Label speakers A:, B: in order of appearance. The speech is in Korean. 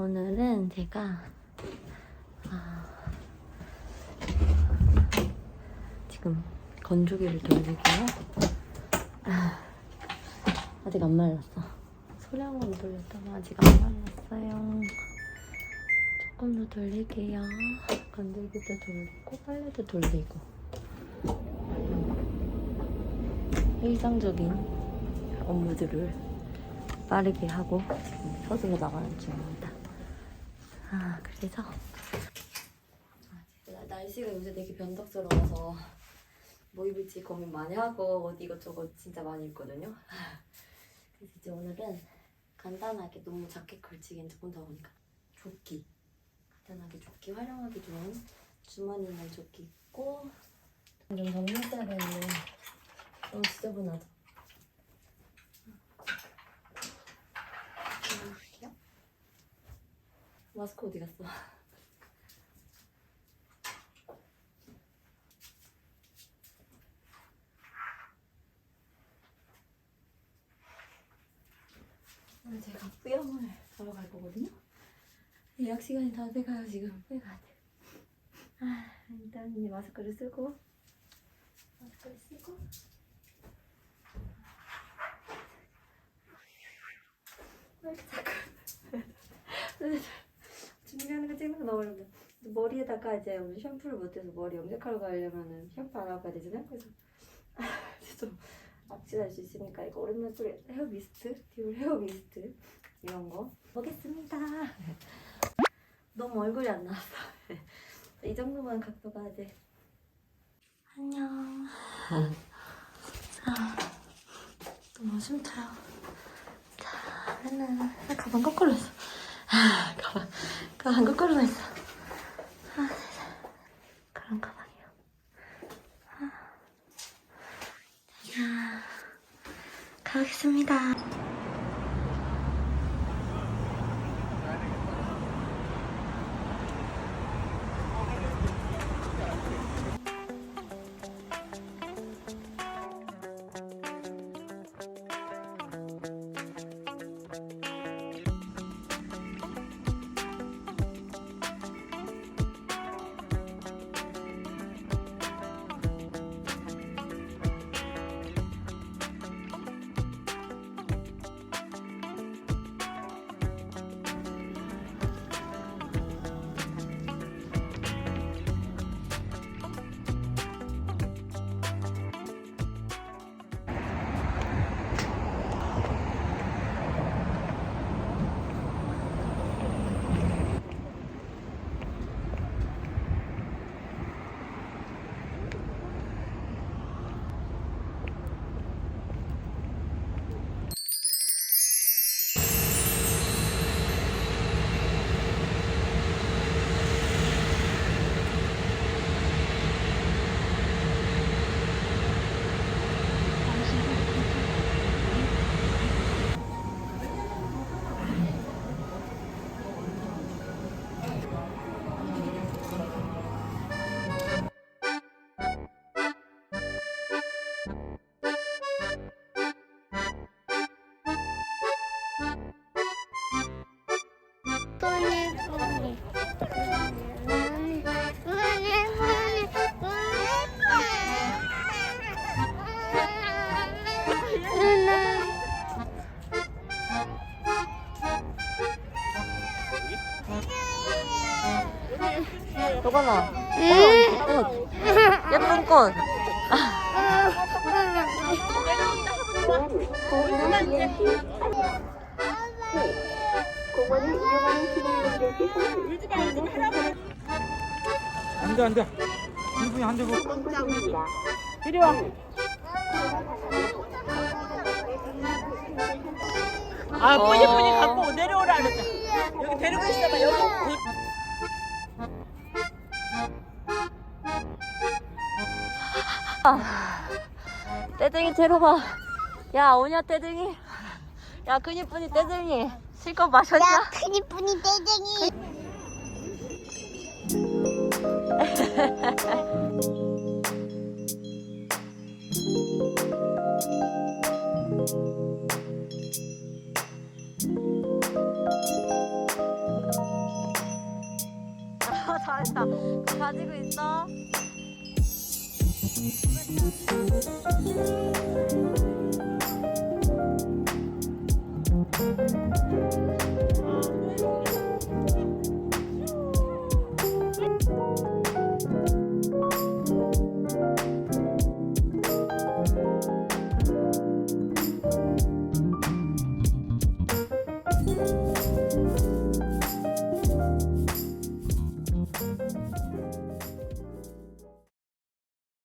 A: 오늘은 제가 아, 지금 건조기를 돌리고요. 아, 아직 안 말랐어. 소량으로 돌렸다가 아직 안 말랐어요. 조금 더 돌릴게요. 건조기도 돌리고 빨래도 돌리고. 일상적인 업무들을 빠르게 하고 서둘러 나가는 중입니다. 아 그래서 아, 날씨가 요새 되게 변덕스러워서 뭐 입을지 고민 많이 하고 옷 이것저것 진짜 많이 입거든요. 그래서 이제 오늘은 간단하게 너무 자켓 걸치기엔 조금 더우니까 조끼 간단하게 조끼 활용하기 좋은 주머니 있는 조끼 입고 좀 정리해야 되는데 너무 지저분하죠. 이렇게요? 마스크 어디 갔어? 오늘 제가 뿌염을 하러 갈 거거든요. 예약 시간이 다 돼가요 지금 빨리 가야 돼. 아 일단 이 마스크를 쓰고 마스크를 쓰고 왜 이렇게 자꾸 준비하는 거 찍는 거 너무 어렵네. 머리에다가 이제 오늘 샴푸를 못해서 머리 염색하러 가려면은 샴푸 알아봐야 되잖아요. 그래서 좀 악취날 수 있으니까 이거 오랜만에 또 헤어 미스트, 디올 헤어 미스트 이런 거 보겠습니다. 너무 얼굴이 안 나왔어. 이 정도만 각도가 이제 안녕. 아, 너무 숨차요. 자, 아, 가방 거꾸로 했어. 아, 가방, 가방 거꾸로 했어. 아, 세상에. 그런 가방이요. 아. 자, 가겠습니다. 도건아, 꽃. 예쁜 꽃.
B: 안돼 안돼 이분이 안 되고
C: 이리 와. 아, 뿌니 뿌니 갖고 내려오라 그랬다. 여기 데리고 있어봐. 여기.
A: 떼쟁이 데려봐. 야, 오냐, 떼쟁이. 야, 그니뿐이 떼쟁이. 실컷 마셨냐?
D: 야 뿌니 뿌니 떼쟁이
A: 있다. 그거 가지고 있어. Thank you.